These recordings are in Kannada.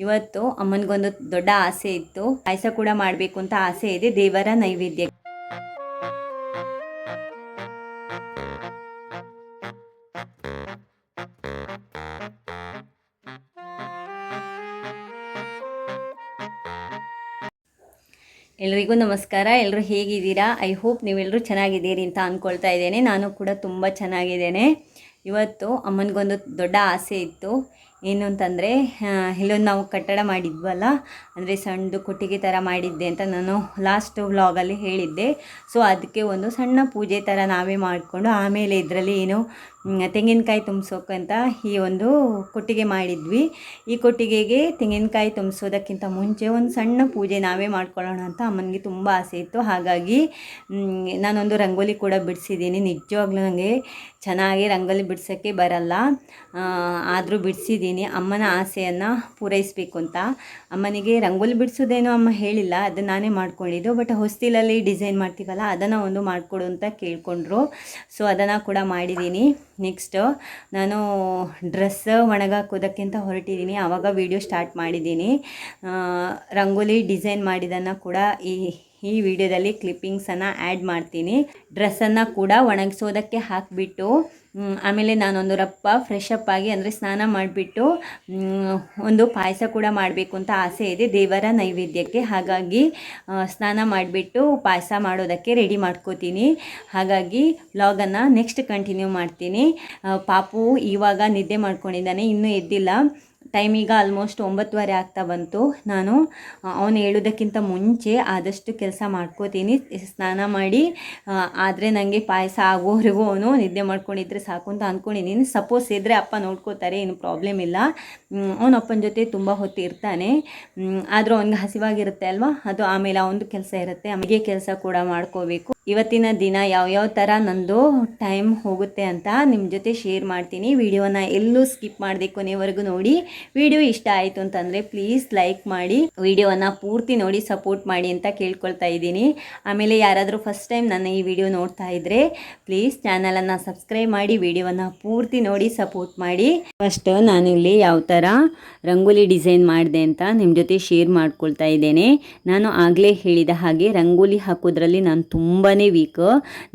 ಇವತ್ತು ಅಮ್ಮನಿಗೊಂದು ದೊಡ್ಡ ಆಸೆ ಇತ್ತು. ಪಾಯಸ ಕೂಡ ಮಾಡಬೇಕು ಅಂತ ಆಸೆ ಇದೆ. ದೇವರ ನೈವೇದ್ಯ. ಎಲ್ರಿಗೂ ನಮಸ್ಕಾರ. ಎಲ್ಲರೂ ಹೇಗಿದ್ದೀರಾ? ಐ ಹೋಪ್ ನೀವೆಲ್ಲರೂ ಚೆನ್ನಾಗಿದ್ದೀರಿ ಅಂತ ಅಂದ್ಕೊಳ್ತಾ ಇದ್ದೇನೆ. ನಾನು ಕೂಡ ತುಂಬ ಚೆನ್ನಾಗಿದ್ದೇನೆ. ಇವತ್ತು ಅಮ್ಮನಿಗೊಂದು ದೊಡ್ಡ ಆಸೆ ಇತ್ತು. ಏನು ಅಂತಂದರೆ ಇಲ್ಲೊಂದು ನಾವು ಕಟ್ಟಡ ಮಾಡಿದ್ವಲ್ಲ, ಅಂದರೆ ಸಣ್ಣದು ಕೊಟ್ಟಿಗೆ ಥರ ಮಾಡಿದ್ದೆ ಅಂತ ನಾನು ಲಾಸ್ಟ್ ವ್ಲಾಗಲ್ಲಿ ಹೇಳಿದ್ದೆ. ಸೊ ಅದಕ್ಕೆ ಒಂದು ಸಣ್ಣ ಪೂಜೆ ಥರ ನಾವೇ ಮಾಡಿಕೊಂಡು ಆಮೇಲೆ ಇದರಲ್ಲಿ ಏನು ತೆಂಗಿನಕಾಯಿ ತುಂಬಿಸೋಕ್ಕಂತ ಈ ಒಂದು ಕೊಟ್ಟಿಗೆ ಮಾಡಿದ್ವಿ. ಈ ಕೊಟ್ಟಿಗೆಗೆ ತೆಂಗಿನಕಾಯಿ ತುಂಬಿಸೋದಕ್ಕಿಂತ ಮುಂಚೆ ಒಂದು ಸಣ್ಣ ಪೂಜೆ ನಾವೇ ಮಾಡ್ಕೊಳ್ಳೋಣ ಅಂತ ಅಮ್ಮನಿಗೆ ತುಂಬ ಆಸೆ ಇತ್ತು. ಹಾಗಾಗಿ ನಾನೊಂದು ರಂಗೋಲಿ ಕೂಡ ಬಿಡಿಸಿದ್ದೀನಿ. ನಿಜವಾಗ್ಲೂ ನನಗೆ ಚೆನ್ನಾಗಿ ರಂಗೋಲಿ ಬಿಡಿಸೋಕ್ಕೆ ಬರಲ್ಲ. ಆದರೂ ಬಿಡಿಸಿದ್ದೀನಿ. ಅಮ್ಮನ ಆಸೆಯನ್ನು ಪೂರೈಸಬೇಕು ಅಂತ. ಅಮ್ಮನಿಗೆ ರಂಗೋಲಿ ಬಿಡಿಸೋದೇನೋ ಅಮ್ಮ ಹೇಳಿಲ್ಲ, ಅದನ್ನು ನಾನೇ ಮಾಡ್ಕೊಂಡಿದ್ದು. ಬಟ್ ಹೊಸ್ತಿಲಲ್ಲಿ ಡಿಸೈನ್ ಮಾಡ್ತೀವಲ್ಲ, ಅದನ್ನು ಒಂದು ಮಾಡಿಕೊಡು ಅಂತ ಕೇಳಿಕೊಂಡ್ರು. ಸೊ ಅದನ್ನು ಕೂಡ ಮಾಡಿದ್ದೀನಿ ನೆಕ್ಸ್ಟು ನಾನು ಡ್ರೆಸ್ ಒಣಗಾಕೋದಕ್ಕಿಂತ ಹೊರಟಿದ್ದೀನಿ ಆವಾಗ ವೀಡಿಯೋ ಸ್ಟಾರ್ಟ್ ಮಾಡಿದ್ದೀನಿ ರಂಗೋಲಿ ಡಿಸೈನ್ ಮಾಡಿದ್ದನ್ನು ಕೂಡ ಈ ಈ ವಿಡಿಯೋದಲ್ಲಿ ಕ್ಲಿಪ್ಪಿಂಗ್ಸನ್ನು ಆ್ಯಡ್ ಮಾಡ್ತೀನಿ. ಡ್ರೆಸ್ಸನ್ನು ಕೂಡ ಒಣಗಿಸೋದಕ್ಕೆ ಹಾಕಿಬಿಟ್ಟು ಆಮೇಲೆ ನಾನೊಂದು ರಪ್ಪ ಫ್ರೆಶ್ ಅಪ್ ಆಗಿ ಅಂದರೆ ಸ್ನಾನ ಮಾಡಿಬಿಟ್ಟು ಒಂದು ಪಾಯಸ ಕೂಡ ಮಾಡಬೇಕು ಅಂತ ಆಸೆ ಇದೆ ದೇವರ ನೈವೇದ್ಯಕ್ಕೆ. ಹಾಗಾಗಿ ಸ್ನಾನ ಮಾಡಿಬಿಟ್ಟು ಪಾಯಸ ಮಾಡೋದಕ್ಕೆ ರೆಡಿ ಮಾಡ್ಕೋತೀನಿ. ಹಾಗಾಗಿ ವ್ಲಾಗನ್ನು ನೆಕ್ಸ್ಟ್ ಕಂಟಿನ್ಯೂ ಮಾಡ್ತೀನಿ. ಪಾಪು ಇವಾಗ ನಿದ್ದೆ ಮಾಡ್ಕೊಂಡಿದ್ದಾನೆ, ಇನ್ನೂ ಎದ್ದಿಲ್ಲ. ಟೈಮ್ ಈಗ ಆಲ್ಮೋಸ್ಟ್ ಒಂಬತ್ತುವರೆ ಆಗ್ತಾ ಬಂತು. ನಾನು ಅವನು ಹೇಳೋದಕ್ಕಿಂತ ಮುಂಚೆ ಆದಷ್ಟು ಕೆಲಸ ಮಾಡ್ಕೋತೀನಿ. ಸ್ನಾನ ಮಾಡಿ ಆದರೆ ನನಗೆ ಪಾಯಸ ಆಗೋವರೆಗೂ ಅವನು ನಿದ್ದೆ ಮಾಡ್ಕೊಂಡಿದ್ರೆ ಸಾಕು ಅಂತ ಅಂದ್ಕೊಂಡಿದ್ದೀನಿ ಸಪೋಸ್ ಇದ್ದರೆ ಅಪ್ಪ ನೋಡ್ಕೋತಾರೆ, ಏನು ಪ್ರಾಬ್ಲಮ್ ಇಲ್ಲ. ಅವನ ಅಪ್ಪನ ಜೊತೆ ತುಂಬ ಹೊತ್ತು ಇರ್ತಾನೆ. ಆದರೂ ಅವನಿಗೆ ಹಸಿವಾಗಿರುತ್ತೆ ಅಲ್ವಾ? ಅದು ಆಮೇಲೆ ಅವನದು ಕೆಲಸ ಇರುತ್ತೆ. ಅಮಗೆ ಕೆಲಸ ಕೂಡ ಮಾಡ್ಕೋಬೇಕು. ಇವತ್ತಿನ ದಿನ ಯಾವ್ಯಾವ ಥರ ನಂದು ಟೈಮ್ ಹೋಗುತ್ತೆ ಅಂತ ನಿಮ್ಮ ಜೊತೆ ಶೇರ್ ಮಾಡ್ತೀನಿ. ವಿಡಿಯೋನ ಎಲ್ಲೂ ಸ್ಕಿಪ್ ಮಾಡದೆ ಕೊನೆವರೆಗೂ ನೋಡಿ. ವಿಡಿಯೋ ಇಷ್ಟ ಆಯಿತು ಅಂತಂದರೆ ಪ್ಲೀಸ್ ಲೈಕ್ ಮಾಡಿ. ವಿಡಿಯೋನ ಪೂರ್ತಿ ನೋಡಿ ಸಪೋರ್ಟ್ ಮಾಡಿ ಅಂತ ಕೇಳ್ಕೊಳ್ತಾ ಇದ್ದೀನಿ. ಆಮೇಲೆ ಯಾರಾದರೂ ಫಸ್ಟ್ ಟೈಮ್ ನನ್ನ ಈ ವಿಡಿಯೋ ನೋಡ್ತಾ ಇದ್ದರೆ ಪ್ಲೀಸ್ ಚಾನಲನ್ನು ಸಬ್ಸ್ಕ್ರೈಬ್ ಮಾಡಿ, ವಿಡಿಯೋನ ಪೂರ್ತಿ ನೋಡಿ ಸಪೋರ್ಟ್ ಮಾಡಿ. ಫಸ್ಟ್ ನಾನಿಲ್ಲಿ ಯಾವ ಥರ ರಂಗೋಲಿ ಡಿಸೈನ್ ಮಾಡಿದೆ ಅಂತ ನಿಮ್ಮ ಜೊತೆ ಶೇರ್ ಮಾಡ್ಕೊಳ್ತಾ ಇದ್ದೇನೆ. ನಾನು ಆಗಲೇ ಹೇಳಿದ ಹಾಗೆ ರಂಗೋಲಿ ಹಾಕೋದ್ರಲ್ಲಿ ನಾನು ತುಂಬಾ ವೀಕ್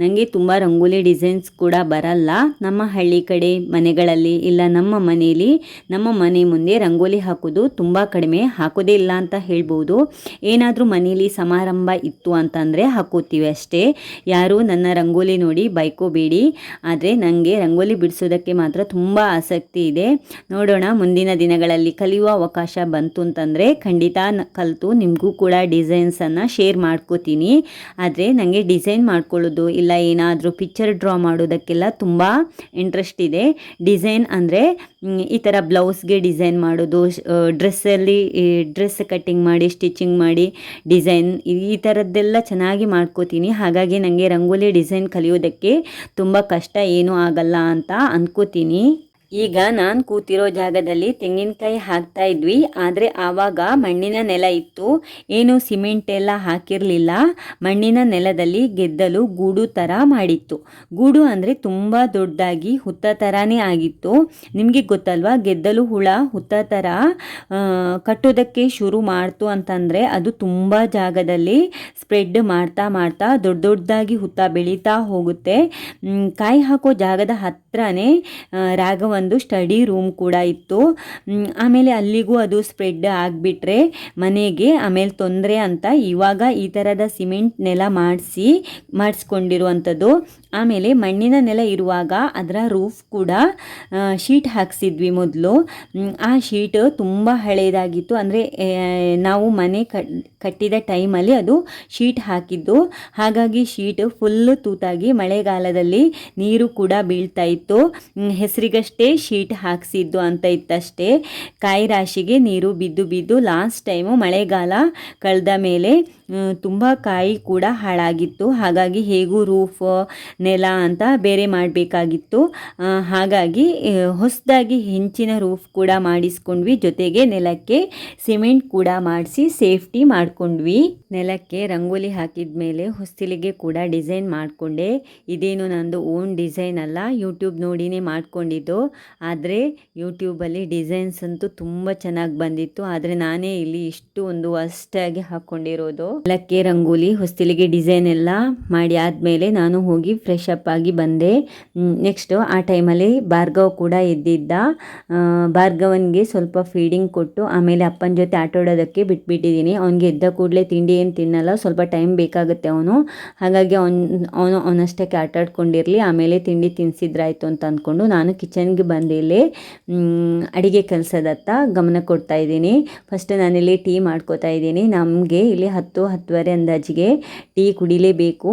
ನನಗೆ ತುಂಬ ರಂಗೋಲಿ ಡಿಸೈನ್ಸ್ ಕೂಡ ಬರಲ್ಲ. ನಮ್ಮ ಹಳ್ಳಿ ಕಡೆ ಮನೆಗಳಲ್ಲಿ ಇಲ್ಲ ನಮ್ಮ ಮನೆಯಲ್ಲಿ ನಮ್ಮ ಮನೆ ಮುಂದೆ ರಂಗೋಲಿ ಹಾಕೋದು ತುಂಬ ಕಡಿಮೆ. ಹಾಕೋದೇ ಇಲ್ಲ ಅಂತ ಹೇಳ್ಬೋದು. ಏನಾದರೂ ಮನೆಯಲ್ಲಿ ಸಮಾರಂಭ ಇತ್ತು ಅಂತಂದರೆ ಹಾಕೋತೀವಿ ಅಷ್ಟೇ. ಯಾರು ನನ್ನ ರಂಗೋಲಿ ನೋಡಿ ಬೈಕೋಬೇಡಿ. ಆದರೆ ನನಗೆ ರಂಗೋಲಿ ಬಿಡಿಸೋದಕ್ಕೆ ಮಾತ್ರ ತುಂಬ ಆಸಕ್ತಿ ಇದೆ. ನೋಡೋಣ ಮುಂದಿನ ದಿನಗಳಲ್ಲಿ ಕಲಿಯುವ ಅವಕಾಶ ಬಂತು ಅಂತಂದರೆ ಖಂಡಿತ ಕಲಿತು ನಿಮಗೂ ಕೂಡ ಡಿಸೈನ್ಸನ್ನು ಶೇರ್ ಮಾಡ್ಕೋತೀನಿ. ಆದರೆ ನನಗೆ ಡಿಸೈನ್ ಮಾಡ್ಕೊಳ್ಳೋದು ಇಲ್ಲ ಏನಾದರೂ ಪಿಕ್ಚರ್ ಡ್ರಾ ಮಾಡೋದಕ್ಕೆಲ್ಲ ತುಂಬ ಇಂಟ್ರೆಸ್ಟ್ ಇದೆ. ಡಿಸೈನ್ ಅಂದರೆ ಈ ಥರ ಬ್ಲೌಸ್ಗೆ ಡಿಸೈನ್ ಮಾಡೋದು ಡ್ರೆಸ್ಸಲ್ಲಿ ಡ್ರೆಸ್ ಕಟ್ಟಿಂಗ್ ಮಾಡಿ ಸ್ಟಿಚಿಂಗ್ ಮಾಡಿ ಡಿಸೈನ್ ಈ ಥರದ್ದೆಲ್ಲ ಚೆನ್ನಾಗಿ ಮಾಡ್ಕೋತೀನಿ. ಹಾಗಾಗಿ ನನಗೆ ರಂಗೋಲಿ ಡಿಸೈನ್ ಕಲಿಯೋದಕ್ಕೆ ತುಂಬ ಕಷ್ಟ, ಏನೂ ಆಗಲ್ಲ ಅಂತ ಅಂದ್ಕೋತೀನಿ ಈಗ ನಾನು ಕೂತಿರೋ ಜಾಗದಲ್ಲಿ ತೆಂಗಿನಕಾಯಿ ಹಾಕ್ತಾ ಇದ್ವಿ ಆದರೆ ಆವಾಗ ಮಣ್ಣಿನ ನೆಲ ಇತ್ತು. ಏನು ಸಿಮೆಂಟ್ ಎಲ್ಲ ಹಾಕಿರಲಿಲ್ಲ. ಮಣ್ಣಿನ ನೆಲದಲ್ಲಿ ಗೆದ್ದಲು ಗೂಡು ಥರ ಮಾಡಿತ್ತು. ಗೂಡು ಅಂದರೆ ತುಂಬ ದೊಡ್ಡದಾಗಿ ಹುತ್ತ ಥರನೇ ಆಗಿತ್ತು. ನಿಮಗೆ ಗೊತ್ತಲ್ವಾ ಗೆದ್ದಲು ಹುಳ ಹುತ್ತ ಥರ ಕಟ್ಟೋದಕ್ಕೆ ಶುರು ಮಾಡ್ತು ಅಂತಂದರೆ ಅದು ತುಂಬ ಜಾಗದಲ್ಲಿ ಸ್ಪ್ರೆಡ್ ಮಾಡ್ತಾ ಮಾಡ್ತಾ ದೊಡ್ಡ ದೊಡ್ಡದಾಗಿ ಹುತ್ತ ಬೆಳೀತಾ ಹೋಗುತ್ತೆ. ಕಾಯಿ ಹಾಕೋ ಜಾಗದ ಹತ್ರನೇ ಆ, ರಾಘವಂದು ಸ್ಟಡಿ ರೂಮ್ ಕೂಡ ಇತ್ತು. ಆಮೇಲೆ ಅಲ್ಲಿಗೂ ಅದು ಸ್ಪ್ರೆಡ್ ಆಗಿಬಿಟ್ರೆ ಮನೆಗೆ ಆಮೇಲೆ ತೊಂದರೆ ಅಂತ ಇವಾಗ ಈ ಥರದ ಸಿಮೆಂಟ್ ನೆಲ ಮಾಡಿಸಿ, ಮಾಡಿಸ್ಕೊಂಡಿರುವಂಥದ್ದು. ಆಮೇಲೆ ಮಣ್ಣಿನ ನೆಲ ಇರುವಾಗ ಅದರ ರೂಫ್ ಕೂಡ ಶೀಟ್ ಹಾಕ್ಸಿದ್ವಿ ಮೊದಲು. ಆ ಶೀಟ್ ತುಂಬ ಹಳೆಯದಾಗಿತ್ತು ಅಂದರೆ ನಾವು ಮನೆ ಕಟ್, ಕಟ್ಟಿದ ಟೈಮಲ್ಲಿ ಅದು ಶೀಟ್ ಹಾಕಿದ್ದು. ಹಾಗಾಗಿ ಶೀಟ್ ಫುಲ್ ತೂತಾಗಿ ಮಳೆಗಾಲದಲ್ಲಿ ನೀರು ಕೂಡ ಬೀಳ್ತಾ ಇತ್ತು. ಹೆಸರಿಗಷ್ಟೇ ಶೀಟ್ ಹಾಕ್ಸಿದ್ದು ಅಂತ ಇತ್ತಷ್ಟೇ. ಕಾಯಿ ರಾಶಿಗೆ ನೀರು ಬಿದ್ದು ಬಿದ್ದು ಲಾಸ್ಟ್ ಟೈಮು ಮಳೆಗಾಲ ಕಳೆದ ಮೇಲೆ ತುಂಬ ಕಾಯಿ ಕೂಡ ಹಾಳಾಗಿತ್ತು. ಹಾಗಾಗಿ ಹೇಗೂ ರೂಫ್ ನೆಲ ಅಂತ ಬೇರೆ ಮಾಡಬೇಕಾಗಿತ್ತು. ಹಾಗಾಗಿ ಹೊಸದಾಗಿ ಹೆಂಚಿನ ರೂಫ್ ಕೂಡ ಮಾಡಿಸ್ಕೊಂಡ್ವಿ. ಜೊತೆಗೆ ನೆಲಕ್ಕೆ ಸಿಮೆಂಟ್ ಕೂಡ ಮಾಡಿಸಿ ಸೇಫ್ಟಿ ಮಾಡ್ಕೊಂಡ್ವಿ. ನೆಲಕ್ಕೆ ರಂಗೋಲಿ ಹಾಕಿದ ಮೇಲೆ ಹೊಸ್ತಿಲಿಗೆ ಕೂಡ ಡಿಸೈನ್ ಮಾಡಿಕೊಂಡೆ. ಇದೇನು ನಂದು ಓನ್ ಡಿಸೈನ್ ಅಲ್ಲ, ಯೂಟ್ಯೂಬ್ ನೋಡಿನೇ ಮಾಡಿಕೊಂಡಿದ್ದು. ಆದರೆ, ಯೂಟ್ಯೂಬಲ್ಲಿ ಡಿಸೈನ್ಸ್ ಅಂತೂ ತುಂಬ ಚೆನ್ನಾಗಿ ಬಂದಿತ್ತು. ಆದರೆ ನಾನೇ ಇಲ್ಲಿ ಇಷ್ಟು ಒಂದು ಅಷ್ಟಾಗಿ ಹಾಕ್ಕೊಂಡಿರೋದು ನೆಲಕ್ಕೆ ರಂಗೋಲಿ, ಹೊಸ್ತಿಲಿಗೆ ಡಿಸೈನ್ ಎಲ್ಲ ಮಾಡಿ ಆದಮೇಲೆ ನಾನು ಹೋಗಿ ಅಪ್ ಆಗಿ ಬಂದೆ. ನೆಕ್ಸ್ಟು ಆ ಟೈಮಲ್ಲಿ ಭಾರ್ಗವ್ ಕೂಡ ಎದ್ದಿದ್ದ. ಭಾರ್ಗವನಿಗೆ ಸ್ವಲ್ಪ ಫೀಡಿಂಗ್ ಕೊಟ್ಟು ಆಮೇಲೆ ಅಪ್ಪನ ಜೊತೆ ಆಟಾಡೋದಕ್ಕೆ ಬಿಟ್ಬಿಟ್ಟಿದ್ದೀನಿ ಅವ್ನಿಗೆ ಎದ್ದ ಕೂಡಲೇ ತಿಂಡಿ ಏನು ತಿನ್ನಲ್ಲ, ಸ್ವಲ್ಪ ಟೈಮ್ ಬೇಕಾಗುತ್ತೆ ಅವನು. ಹಾಗಾಗಿ ಅವ್ನು, ಅವನು ಅವನಷ್ಟಕ್ಕೆ ಆಟ ಆಡ್ಕೊಂಡಿರಲಿ, ಆಮೇಲೆ ತಿಂಡಿ ತಿನ್ನಿಸಿದ್ರಾಯ್ತು ಅಂತ ಅಂದ್ಕೊಂಡು ನಾನು ಕಿಚನ್ಗೆ ಬಂದಿಲ್ಲಿ ಅಡುಗೆ ಕೆಲಸದತ್ತ ಗಮನ ಕೊಡ್ತಾ ಇದ್ದೀನಿ. ಫಸ್ಟ್ ನಾನಿಲ್ಲಿ ಟೀ ಮಾಡ್ಕೋತಾ ಇದ್ದೀನಿ. ನಮಗೆ ಇಲ್ಲಿ ಹತ್ತು, ಹತ್ತುವರೆ ಅಂದಾಜಿಗೆ ಟೀ ಕುಡಿಲೇಬೇಕು.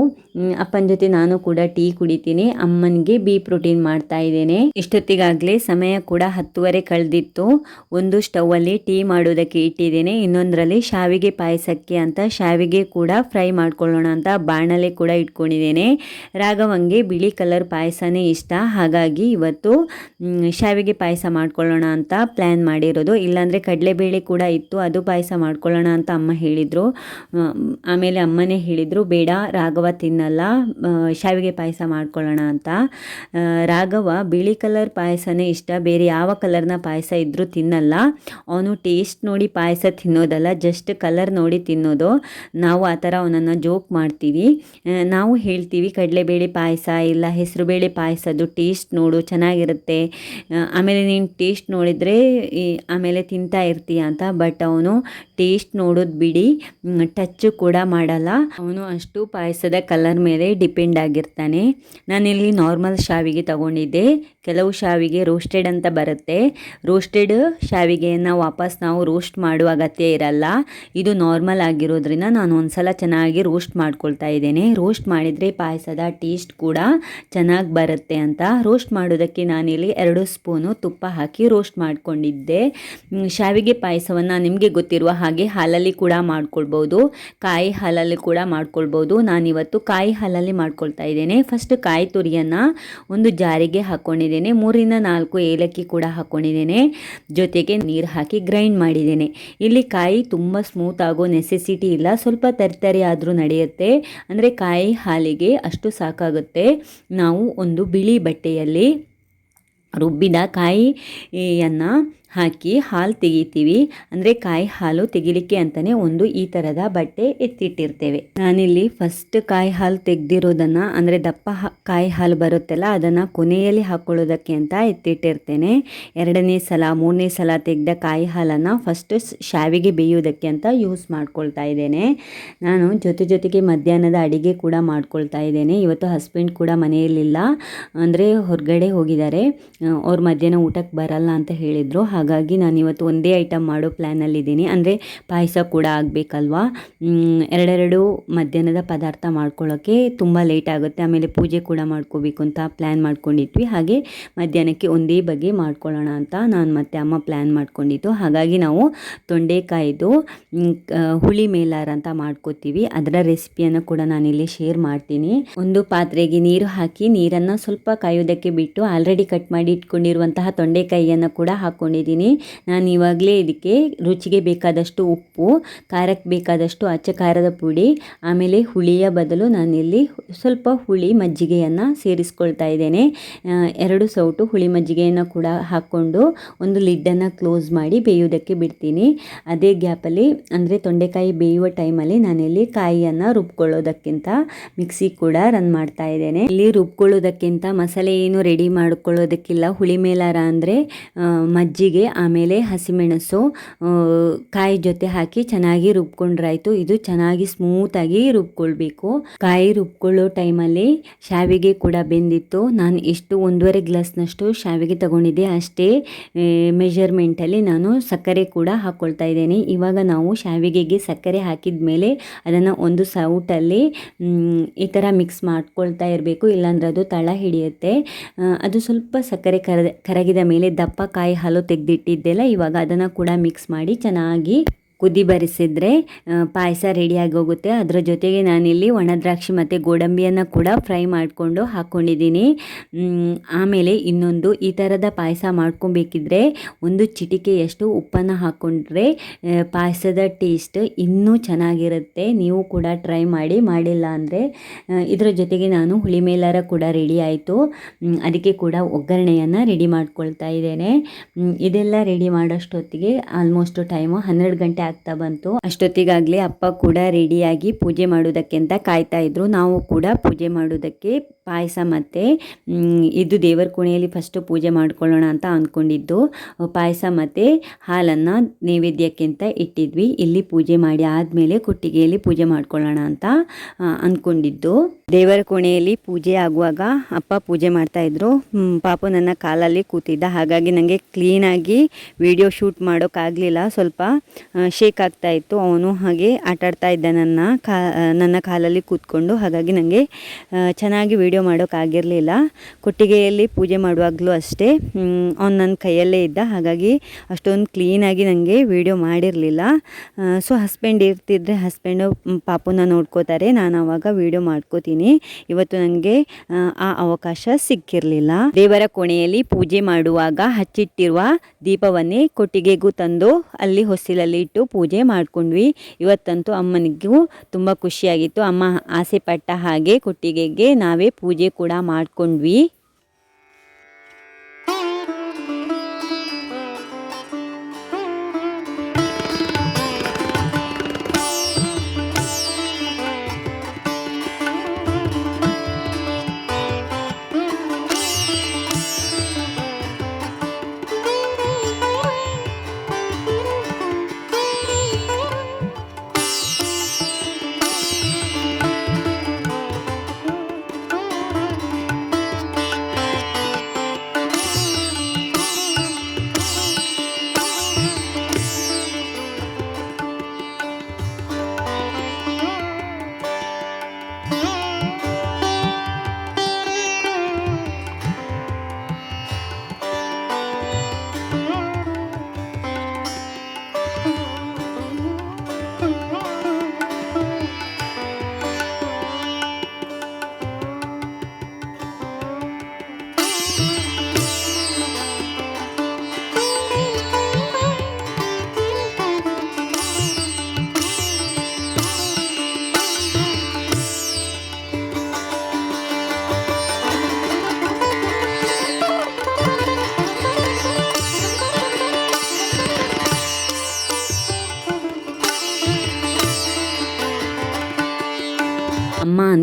ಅಪ್ಪನ ಜೊತೆ ನಾನು ಕೂಡ ಟೀ ಕುಡಿತೀನಿ. ಅಮ್ಮನಿಗೆ ಬಿ ಪ್ರೋಟೀನ್ ಮಾಡ್ತಾ ಇದ್ದೇನೆ. ಇಷ್ಟೊತ್ತಿಗಾಗಲೇ ಸಮಯ ಕೂಡ ಹತ್ತುವರೆ ಕಳೆದಿತ್ತು. ಒಂದು ಸ್ಟವ್ ಅಲ್ಲಿ ಟೀ ಮಾಡೋದಕ್ಕೆ ಇಟ್ಟಿದ್ದೇನೆ. ಇನ್ನೊಂದರಲ್ಲಿ ಶಾವಿಗೆ ಪಾಯಸಕ್ಕೆ ಅಂತ ಶಾವಿಗೆ ಕೂಡ ಫ್ರೈ ಮಾಡ್ಕೊಳ್ಳೋಣ ಅಂತ ಬಾಣಲೆ ಕೂಡ ಇಟ್ಕೊಂಡಿದ್ದೇನೆ. ರಾಘವಂಗೆ ಬಿಳಿ ಕಲರ್ ಪಾಯಸನೇ ಇಷ್ಟ. ಹಾಗಾಗಿ ಇವತ್ತು ಶಾವಿಗೆ ಪಾಯಸ ಮಾಡ್ಕೊಳ್ಳೋಣ ಅಂತ ಪ್ಲ್ಯಾನ್ ಮಾಡಿರೋದು. ಇಲ್ಲಾಂದರೆ ಕಡಲೆಬೇಳೆ ಕೂಡ ಇತ್ತು. ಅದು ಪಾಯಸ ಮಾಡ್ಕೊಳ್ಳೋಣ ಅಂತ ಅಮ್ಮ ಹೇಳಿದರು. ಆಮೇಲೆ ಅಮ್ಮನೇ ಹೇಳಿದರು ಬೇಡ ರಾಘವ ತಿನ್ನಲ್ಲ. ಆ, ಪಾಯಸ ಮಾಡ್ಕೊಳ್ಳೋಣ ಅಂತ. ರಾಘವ, ಬಿಳಿ ಕಲರ್ ಪಾಯಸನೇ ಇಷ್ಟ. ಬೇರೆ ಯಾವ ಕಲರ್ನ ಪಾಯಸ ಇದ್ದರೂ ತಿನ್ನಲ್ಲ. ಅವನು ಟೇಸ್ಟ್ ನೋಡಿ ಪಾಯಸ ತಿನ್ನೋದಲ್ಲ ಜಸ್ಟ್ ಕಲರ್ ನೋಡಿ ತಿನ್ನೋದು. ನಾವು ಆ ಥರ ಅವನನ್ನು ಜೋಕ್ ಮಾಡ್ತೀವಿ. ನಾವು ಹೇಳ್ತೀವಿ, ಕಡಲೆಬೇಳೆ ಪಾಯಸ ಇಲ್ಲ, ಹೆಸರುಬೇಳೆ ಪಾಯಸದ್ದು ಟೇಸ್ಟ್ ನೋಡು, ಚೆನ್ನಾಗಿರುತ್ತೆ. ಆಮೇಲೆ ನೀನು ಟೇಸ್ಟ್ ನೋಡಿದರೆ ಆಮೇಲೆ ತಿಂತಾ ಇರ್ತೀಯ ಅಂತ. ಬಟ್ ಅವನು ಟೇಸ್ಟ್ ನೋಡೋದು ಬಿಡಿ. ಟಚ್ ಕೂಡ ಮಾಡಲ್ಲ. ಅವನು ಅಷ್ಟು ಪಾಯಸದ ಕಲರ್ ಮೇಲೆ ಡಿಪೆಂಡ್ ಆಗಿರ್ತಾನೆ. ನಾನಿಲ್ಲಿ ನಾರ್ಮಲ್ ಶಾವಿಗೆ ತಗೊಂಡಿದ್ದೆ. ಕೆಲವು ಶಾವಿಗೆ ರೋಸ್ಟೆಡ್ ಅಂತ ಬರುತ್ತೆ. ರೋಸ್ಟೆಡ್ ಶಾವಿಗೆಯನ್ನು ವಾಪಸ್ ನಾವು ರೋಸ್ಟ್ ಮಾಡುವ ಅಗತ್ಯ ಇರಲ್ಲ. ಇದು ನಾರ್ಮಲ್ ಆಗಿರೋದ್ರಿಂದ ನಾನು ಒಂದ್ಸಲ ಚೆನ್ನಾಗಿ ರೋಸ್ಟ್ ಮಾಡ್ಕೊಳ್ತಾ ಇದ್ದೇನೆ. ರೋಸ್ಟ್ ಮಾಡಿದರೆ ಪಾಯಸದ ಟೇಸ್ಟ್ ಕೂಡ ಚೆನ್ನಾಗಿ ಬರುತ್ತೆ ಅಂತ. ರೋಸ್ಟ್ ಮಾಡೋದಕ್ಕೆ ನಾನಿಲ್ಲಿ ಎರಡು ಸ್ಪೂನು ತುಪ್ಪ ಹಾಕಿ ರೋಸ್ಟ್ ಮಾಡ್ಕೊಂಡಿದ್ದೆ. ಶಾವಿಗೆ ಪಾಯಸವನ್ನು ನಿಮಗೆ ಗೊತ್ತಿರುವ ಹಾಗೆ ಹಾಲಲ್ಲಿ ಕೂಡ ಮಾಡ್ಕೊಳ್ಬೋದು. ಕಾಯಿ ಹಾಲಲ್ಲಿ ಕೂಡ ಮಾಡ್ಕೊಳ್ಬೋದು. ನಾನಿವತ್ತು ಕಾಯಿ ಹಾಲಲ್ಲಿ ಮಾಡ್ಕೊಳ್ತಾ ಇದ್ದೇನೆ. ಫಸ್ಟ್ ಕಾಯಿ ತುರಿಯನ್ನು ಒಂದು ಜಾರಿಗೆ ಹಾಕ್ಕೊಂಡಿದ್ದೇನೆ ಮೂರಿಂದ ನಾಲ್ಕು ಏಲಕ್ಕಿ ಕೂಡ ಹಾಕ್ಕೊಂಡಿದ್ದೇನೆ ಜೊತೆಗೆ ನೀರು ಹಾಕಿ ಗ್ರೈಂಡ್ ಮಾಡಿದ್ದೇನೆ. ಇಲ್ಲಿ ಕಾಯಿ ತುಂಬ ಸ್ಮೂತ್ ಆಗೋ ನೆಸೆಸಿಟಿ ಇಲ್ಲ. ಸ್ವಲ್ಪ ತರಿತರಿ ಆದರೂ ನಡೆಯುತ್ತೆ. ಅಂದರೆ ಕಾಯಿ ಹಾಲಿಗೆ ಅಷ್ಟು ಸಾಕಾಗುತ್ತೆ. ನಾವು ಒಂದು ಬಿಳಿ ಬಟ್ಟೆಯಲ್ಲಿ ರುಬ್ಬಿದ ಕಾಯಿಯನ್ನು ಹಾಕಿ ಹಾಲು ತೆಗಿತೀವಿ. ಅಂದರೆ ಕಾಯಿ ಹಾಲು ತೆಗಿಲಿಕ್ಕೆ ಅಂತಲೇ ಒಂದು ಈ ಥರದ ಬಟ್ಟೆ ಎತ್ತಿಟ್ಟಿರ್ತೇವೆ. ನಾನಿಲ್ಲಿ ಫಸ್ಟ್ ಕಾಯಿ ಹಾಲು ತೆಗೆದಿರೋದನ್ನು, ಅಂದರೆ ದಪ್ಪ ಕಾಯಿ ಹಾಲು ಬರುತ್ತಲ್ಲ, ಅದನ್ನು ಕೊನೆಯಲ್ಲಿ ಹಾಕ್ಕೊಳ್ಳೋದಕ್ಕೆ ಅಂತ ಎತ್ತಿಟ್ಟಿರ್ತೇನೆ. ಎರಡನೇ ಸಲ, ಮೂರನೇ ಸಲ ತೆಗೆದ ಕಾಯಿ ಹಾಲನ್ನು ಫಸ್ಟ್ ಶಾವಿಗೆ ಬೇಯೋದಕ್ಕೆ ಅಂತ ಯೂಸ್ ಮಾಡ್ಕೊಳ್ತಾ ಇದ್ದೇನೆ. ನಾನು ಜೊತೆ ಜೊತೆಗೆ ಮಧ್ಯಾಹ್ನದ ಅಡಿಗೆ ಕೂಡ ಮಾಡ್ಕೊಳ್ತಾ ಇದ್ದೇನೆ. ಇವತ್ತು ಹಸ್ಬೆಂಡ್ ಕೂಡ ಮನೆಯಲ್ಲಿಲ್ಲ. ಅಂದರೆ ಹೊರಗಡೆ ಹೋಗಿದ್ದಾರೆ. ಅವ್ರು ಮಧ್ಯಾಹ್ನ ಊಟಕ್ಕೆ ಬರಲ್ಲ ಅಂತ ಹೇಳಿದರು. ಹಾಗಾಗಿ ನಾನು ಇವತ್ತು ಒಂದೇ ಐಟಮ್ ಮಾಡೋ ಪ್ಲ್ಯಾನಲ್ಲಿದ್ದೀನಿ ಅಂದರೆ ಪಾಯಸ ಕೂಡ ಆಗಬೇಕಲ್ವಾ? ಎರಡೆರಡು ಮಧ್ಯಾಹ್ನದ ಪದಾರ್ಥ ಮಾಡ್ಕೊಳ್ಳೋಕ್ಕೆ ತುಂಬ ಲೇಟ್ ಆಗುತ್ತೆ. ಆಮೇಲೆ ಪೂಜೆ ಕೂಡ ಮಾಡ್ಕೋಬೇಕು ಅಂತ ಪ್ಲ್ಯಾನ್ ಮಾಡ್ಕೊಂಡಿದ್ವಿ. ಹಾಗೆ ಮಧ್ಯಾಹ್ನಕ್ಕೆ ಒಂದೇ ಬಗೆ ಮಾಡ್ಕೊಳ್ಳೋಣ ಅಂತ ನಾನು ಮತ್ತು ಅಮ್ಮ ಪ್ಲ್ಯಾನ್ ಮಾಡ್ಕೊಂಡಿದ್ದು. ಹಾಗಾಗಿ ನಾವು ತೊಂಡೆಕಾಯಿದು ಹುಳಿ ಮೇಲಾರ ಅಂತ ಮಾಡ್ಕೋತೀವಿ. ಅದರ ರೆಸಿಪಿಯನ್ನು ಕೂಡ ನಾನಿಲ್ಲಿ ಶೇರ್ ಮಾಡ್ತೀನಿ. ಒಂದು ಪಾತ್ರೆಗೆ ನೀರು ಹಾಕಿ, ನೀರನ್ನು ಸ್ವಲ್ಪ ಕಾಯೋದಕ್ಕೆ ಬಿಟ್ಟು ಆಲ್ರೆಡಿ ಕಟ್ ಮಾಡಿ ಇಟ್ಕೊಂಡಿರುವಂತಹ ತೊಂಡೆಕಾಯಿಯನ್ನು ಕೂಡ ಹಾಕ್ಕೊಂಡಿದ್ದೀನಿ ನಾನು ಇವಾಗಲೇ ಇದಕ್ಕೆ ರುಚಿಗೆ ಬೇಕಾದಷ್ಟು ಉಪ್ಪು, ಖಾರಕ್ಕೆ ಬೇಕಾದಷ್ಟು ಅಚ್ಚ ಖಾರದ ಪುಡಿ, ಆಮೇಲೆ ಹುಳಿಯ ಬದಲು ನಾನಿಲ್ಲಿ ಸ್ವಲ್ಪ ಹುಳಿ ಮಜ್ಜಿಗೆಯನ್ನು ಸೇರಿಸ್ಕೊಳ್ತಾ ಇದ್ದೇನೆ. ಎರಡು ಸೌಟು ಹುಳಿ ಮಜ್ಜಿಗೆಯನ್ನು ಕೂಡ ಹಾಕ್ಕೊಂಡು ಒಂದು ಲಿಡ್ಡನ್ನು ಕ್ಲೋಸ್ ಮಾಡಿ ಬೇಯೋದಕ್ಕೆ ಬಿಡ್ತೀನಿ. ಅದೇ ಗ್ಯಾಪಲ್ಲಿ, ಅಂದರೆ ತೊಂಡೆಕಾಯಿ ಬೇಯುವ ಟೈಮಲ್ಲಿ ನಾನಿಲ್ಲಿ ಕಾಯಿಯನ್ನು ರುಬ್ಕೊಳ್ಳೋದಕ್ಕಿಂತ ಮಿಕ್ಸಿ ಕೂಡ ರನ್ ಮಾಡ್ತಾ ಇದ್ದೇನೆ. ಇಲ್ಲಿ ರುಬ್ಕೊಳ್ಳೋದಕ್ಕಿಂತ ಮಸಾಲೆ ಏನು ರೆಡಿ ಮಾಡ್ಕೊಳ್ಳೋದಕ್ಕಿಲ್ಲ. ಹುಳಿ ಮೇಲಾರ ಅಂದರೆ ಮಜ್ಜಿಗೆ ಆಮೇಲೆ ಹಸಿಮೆಣಸು ಕಾಯಿ ಜೊತೆ ಹಾಕಿ ಚೆನ್ನಾಗಿ ರುಬ್ಕೊಂಡ್ರಾಯ್ತು. ಇದು ಚೆನ್ನಾಗಿ ಸ್ಮೂತಾಗಿ ರುಬ್ಕೊಳ್ಬೇಕು. ಕಾಯಿ ರುಬ್ಕೊಳ್ಳೋ ಟೈಮಲ್ಲಿ ಶಾವಿಗೆ ಕೂಡ ಬೆಂದಿತ್ತು. ನಾನು ಎಷ್ಟು ಒಂದೂವರೆ ಗ್ಲಾಸ್ನಷ್ಟು ಶಾವಿಗೆ ತಗೊಂಡಿದ್ದೆ, ಅಷ್ಟೇ ಮೆಜರ್ಮೆಂಟಲ್ಲಿ ನಾನು ಸಕ್ಕರೆ ಕೂಡ ಹಾಕ್ಕೊಳ್ತಾ ಇದ್ದೇನೆ. ಇವಾಗ ನಾವು ಶಾವಿಗೆಗೆ ಸಕ್ಕರೆ ಹಾಕಿದ ಮೇಲೆ ಅದನ್ನು ಒಂದು ಸೌಟಲ್ಲಿ ಈ ಥರ ಮಿಕ್ಸ್ ಮಾಡ್ಕೊಳ್ತಾ ಇರಬೇಕು. ಇಲ್ಲಾಂದ್ರೆ ಅದು ತಳ ಹಿಡಿಯುತ್ತೆ. ಅದು ಸ್ವಲ್ಪ ಸಕ್ಕರೆ ಕರ ಕರಗಿದ ಮೇಲೆ ದಪ್ಪ ಕಾಯಿ ಹಾಲು ತೆಗೆದಿಟ್ಟಿದ್ದೆಲ್ಲ ಇವಾಗ ಅದನ್ನು ಕೂಡ ಮಿಕ್ಸ್ ಮಾಡಿ ಚೆನ್ನಾಗಿ ಕುದಿ ಬರಿಸಿದ್ರೆ ಪಾಯಸ ರೆಡಿಯಾಗಿ ಹೋಗುತ್ತೆ. ಅದರ ಜೊತೆಗೆ ನಾನಿಲ್ಲಿ ಒಣದ್ರಾಕ್ಷಿ ಮತ್ತು ಗೋಡಂಬಿಯನ್ನು ಕೂಡ ಫ್ರೈ ಮಾಡಿಕೊಂಡು ಹಾಕ್ಕೊಂಡಿದ್ದೀನಿ ಆಮೇಲೆ ಇನ್ನೊಂದು ಈ ಥರದ ಪಾಯಸ ಮಾಡ್ಕೊಬೇಕಿದ್ರೆ ಒಂದು ಚಿಟಿಕೆಯಷ್ಟು ಉಪ್ಪನ್ನು ಹಾಕ್ಕೊಂಡ್ರೆ ಪಾಯಸದ ಟೇಸ್ಟ್ ಇನ್ನೂ ಚೆನ್ನಾಗಿರುತ್ತೆ. ನೀವು ಕೂಡ ಟ್ರೈ ಮಾಡಿ, ಮಾಡಿಲ್ಲ ಅಂದರೆ ಇದರ ಜೊತೆಗೆ ನಾನು ಹುಳಿ ಮೇಲಾರ ಕೂಡ ರೆಡಿ ಆಯಿತು. ಅದಕ್ಕೆ ಕೂಡ ಒಗ್ಗರಣೆಯನ್ನು ರೆಡಿ ಮಾಡ್ಕೊಳ್ತಾ ಇದ್ದೇನೆ. ಇದೆಲ್ಲ ರೆಡಿ ಮಾಡೋಷ್ಟೊತ್ತಿಗೆ ಆಲ್ಮೋಸ್ಟ್ ಟೈಮು ಹನ್ನೆರಡು ಗಂಟೆ ಆಗ್ತಾ ಬಂತು. ಅಷ್ಟೊತ್ತಿಗಾಗಲೇ ಅಪ್ಪ ಕೂಡ ರೆಡಿಯಾಗಿ ಪೂಜೆ ಮಾಡೋದಕ್ಕೆ ಅಂತ ಕಾಯ್ತಾ ಇದ್ರು. ನಾವು ಕೂಡ ಪೂಜೆ ಮಾಡೋದಕ್ಕೆ ಪಾಯಸ ಮತ್ತು ಇದು ದೇವರ ಕೋಣೆಯಲ್ಲಿ ಫಸ್ಟು ಪೂಜೆ ಮಾಡ್ಕೊಳ್ಳೋಣ ಅಂತ ಅಂದ್ಕೊಂಡಿದ್ದು ಪಾಯಸ ಮತ್ತು ಹಾಲನ್ನು ನೈವೇದ್ಯಕ್ಕೆ ಅಂತ ಇಟ್ಟಿದ್ವಿ. ಇಲ್ಲಿ ಪೂಜೆ ಮಾಡಿ ಆದಮೇಲೆ ಕೊಟ್ಟಿಗೆಯಲ್ಲಿ ಪೂಜೆ ಮಾಡ್ಕೊಳ್ಳೋಣ ಅಂತ ಅಂದ್ಕೊಂಡಿದ್ದು ದೇವರ ಕೋಣೆಯಲ್ಲಿ ಪೂಜೆ ಆಗುವಾಗ ಅಪ್ಪ ಪೂಜೆ ಮಾಡ್ತಾಯಿದ್ರು ಪಾಪು ನನ್ನ ಕಾಲಲ್ಲಿ ಕೂತಿದ್ದ. ಹಾಗಾಗಿ ನನಗೆ ಕ್ಲೀನಾಗಿ ವಿಡಿಯೋ ಶೂಟ್ ಮಾಡೋಕ್ಕಾಗಲಿಲ್ಲ. ಸ್ವಲ್ಪ ಶೇಕ್ ಆಗ್ತಾ ಇತ್ತು. ಅವನು ಹಾಗೆ ಆಟಾಡ್ತಾ ಇದ್ದ ನನ್ನ ಕಾ ನನ್ನ ಕಾಲಲ್ಲಿ ಕೂತ್ಕೊಂಡು. ಹಾಗಾಗಿ ನನಗೆ ಚೆನ್ನಾಗಿ ವಿಡಿಯೋ ಮಾಡೋಕ್ಕಾಗಿರಲಿಲ್ಲ ಕೊಟ್ಟಿಗೆಯಲ್ಲಿ ಪೂಜೆ ಮಾಡುವಾಗಲೂ ಅಷ್ಟೇ. ಅವ್ನು ನನ್ನ ಕೈಯಲ್ಲೇ ಇದ್ದ. ಹಾಗಾಗಿ ಅಷ್ಟೊಂದು ಕ್ಲೀನಾಗಿ ನನಗೆ ವಿಡಿಯೋ ಮಾಡಿರಲಿಲ್ಲ. ಸೊ ಹಸ್ಬೆಂಡ್ ಇರ್ತಿದ್ರೆ ಹಸ್ಬೆಂಡು ಪಾಪುನ ನೋಡ್ಕೋತಾರೆ. ನಾನು ಆವಾಗ ವಿಡಿಯೋ ಮಾಡ್ಕೋತೀನಿ. ಇವತ್ತು ನನಗೆ, ಆ ಅವಕಾಶ ಸಿಕ್ಕಿರಲಿಲ್ಲ. ದೇವರ ಕೋಣೆಯಲ್ಲಿ ಪೂಜೆ ಮಾಡುವಾಗ ಹಚ್ಚಿಟ್ಟಿರುವ ದೀಪವನ್ನೇ ಕೊಟ್ಟಿಗೆಗೂ ತಂದು ಅಲ್ಲಿ ಹೊಸಿಲಲ್ಲಿ ಇಟ್ಟು ಪೂಜೆ ಮಾಡ್ಕೊಂಡ್ವಿ. ಇವತ್ತಂತೂ ಅಮ್ಮನಿಗೂ ತುಂಬ ಖುಷಿಯಾಗಿತ್ತು. ಅಮ್ಮ ಆಸೆ ಪಟ್ಟ ಹಾಗೆ ಕೊಟ್ಟಿಗೆಗೆ ನಾವೇ ಪೂಜೆ ಕೂಡ ಮಾಡ್ಕೊಂಡ್ವಿ.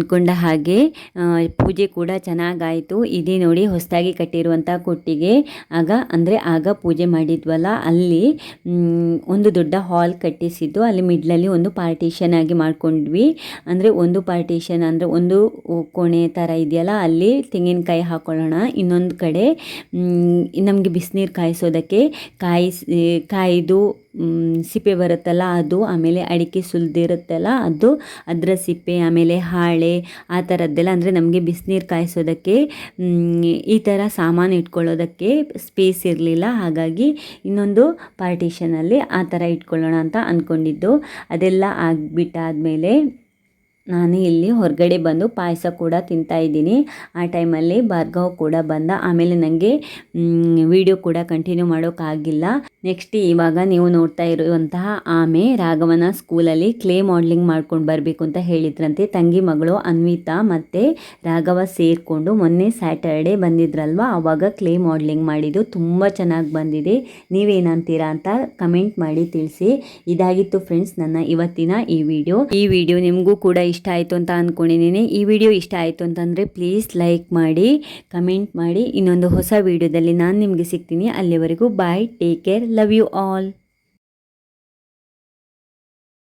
ಅಂದ್ಕೊಂಡ ಹಾಗೆ ಪೂಜೆ ಕೂಡ ಚೆನ್ನಾಗಾಯಿತು. ಇದೇ ನೋಡಿ ಹೊಸದಾಗಿ ಕಟ್ಟಿರುವಂಥ ಕೊಟ್ಟಿಗೆ. ಆಗ, ಅಂದರೆ ಆಗ ಪೂಜೆ ಮಾಡಿದ್ವಲ್ಲ, ಅಲ್ಲಿ ಒಂದು ದೊಡ್ಡ ಹಾಲ್ ಕಟ್ಟಿಸಿದ್ದು. ಅಲ್ಲಿ ಮಿಡ್ಲಲ್ಲಿ ಒಂದು ಪಾರ್ಟಿಷನ್ ಆಗಿ ಮಾಡ್ಕೊಂಡ್ವಿ. ಅಂದರೆ ಒಂದು ಪಾರ್ಟಿಷನ್, ಅಂದರೆ ಒಂದು ಕೋಣೆ ಥರ ಇದೆಯಲ್ಲ, ಅಲ್ಲಿ ತೆಂಗಿನಕಾಯಿ ಹಾಕೊಳ್ಳೋಣ. ಇನ್ನೊಂದು ಕಡೆ ನಮಗೆ ಬಿಸಿನೀರು ಕಾಯಿಸೋದಕ್ಕೆ ಕಾಯಿಸಿ, ಕಾಯ್ದು ಸಿಪ್ಪೆ ಬರುತ್ತಲ್ಲ ಅದು, ಆಮೇಲೆ ಅಡಿಕೆ ಸುಲಿದಿರುತ್ತಲ್ಲ ಅದು, ಅದರ ಸಿಪ್ಪೆ, ಆಮೇಲೆ ಹಾಳೆ, ಆ ಥರದ್ದೆಲ್ಲ ಅಂದರೆ ನಮಗೆ ಬಿಸಿನೀರು ಕಾಯಿಸೋದಕ್ಕೆ ಈ ಥರ ಸಾಮಾನು ಇಟ್ಕೊಳ್ಳೋದಕ್ಕೆ ಸ್ಪೇಸ್ ಇರಲಿಲ್ಲ. ಹಾಗಾಗಿ ಇನ್ನೊಂದು ಪಾರ್ಟಿಷನಲ್ಲಿ ಆ ಥರ ಇಟ್ಕೊಳ್ಳೋಣ ಅಂತ ಅಂದ್ಕೊಂಡಿದ್ದು ಅದೆಲ್ಲ ಆಗಿಬಿಟ್ಟಾದಮೇಲೆ ನಾನು ಇಲ್ಲಿ ಹೊರಗಡೆ ಬಂದು ಪಾಯಸ ಕೂಡ ತಿಂತಾ ಇದ್ದೀನಿ. ಆ ಟೈಮಲ್ಲಿ ಭಾರ್ಗವ್ ಕೂಡ ಬಂದ. ಆಮೇಲೆ ನನಗೆ ವಿಡಿಯೋ ಕೂಡ ಕಂಟಿನ್ಯೂ ಮಾಡೋಕ್ಕಾಗಿಲ್ಲ. ನೆಕ್ಸ್ಟ್ ಇವಾಗ ನೀವು ನೋಡ್ತಾ ಇರುವಂತಹ ಆಮೆ ರಾಘವನ ಸ್ಕೂಲಲ್ಲಿ ಕ್ಲೇ ಮಾಡ್ಲಿಂಗ್ ಮಾಡ್ಕೊಂಡು ಬರಬೇಕು ಅಂತ ಹೇಳಿದ್ರಂತೆ. ತಂಗಿ ಮಗಳು ಅನ್ವಿತಾ ಮತ್ತು ರಾಘವ ಸೇರಿಕೊಂಡು ಮೊನ್ನೆ ಸ್ಯಾಟರ್ಡೆ ಬಂದಿದ್ರಲ್ವ? ಆವಾಗ ಕ್ಲೇ ಮಾಡ್ಲಿಂಗ್ ಮಾಡಿದ್ದು ತುಂಬ ಚೆನ್ನಾಗಿ ಬಂದಿದೆ. ನೀವೇನಂತೀರಾ ಅಂತ ಕಮೆಂಟ್ ಮಾಡಿ ತಿಳಿಸಿ. ಇದಾಗಿತ್ತು ಫ್ರೆಂಡ್ಸ್ ನನ್ನ ಇವತ್ತಿನ ಈ ವಿಡಿಯೋ ಈ ವಿಡಿಯೋ ನಿಮಗೂ ಕೂಡ ಇಷ್ಟ ಆಯಿತು ಅಂತ ಅಂದ್ಕೊಂಡಿದ್ದೀನಿ ಈ ವಿಡಿಯೋ ಇಷ್ಟ ಆಯಿತು ಅಂತಂದರೆ ಪ್ಲೀಸ್ ಲೈಕ್ ಮಾಡಿ, ಕಮೆಂಟ್ ಮಾಡಿ. ಇನ್ನೊಂದು ಹೊಸ ವಿಡಿಯೋದಲ್ಲಿ ನಾನು ನಿಮಗೆ ಸಿಗ್ತೀನಿ. ಅಲ್ಲಿವರೆಗೂ bye, take care, love you all.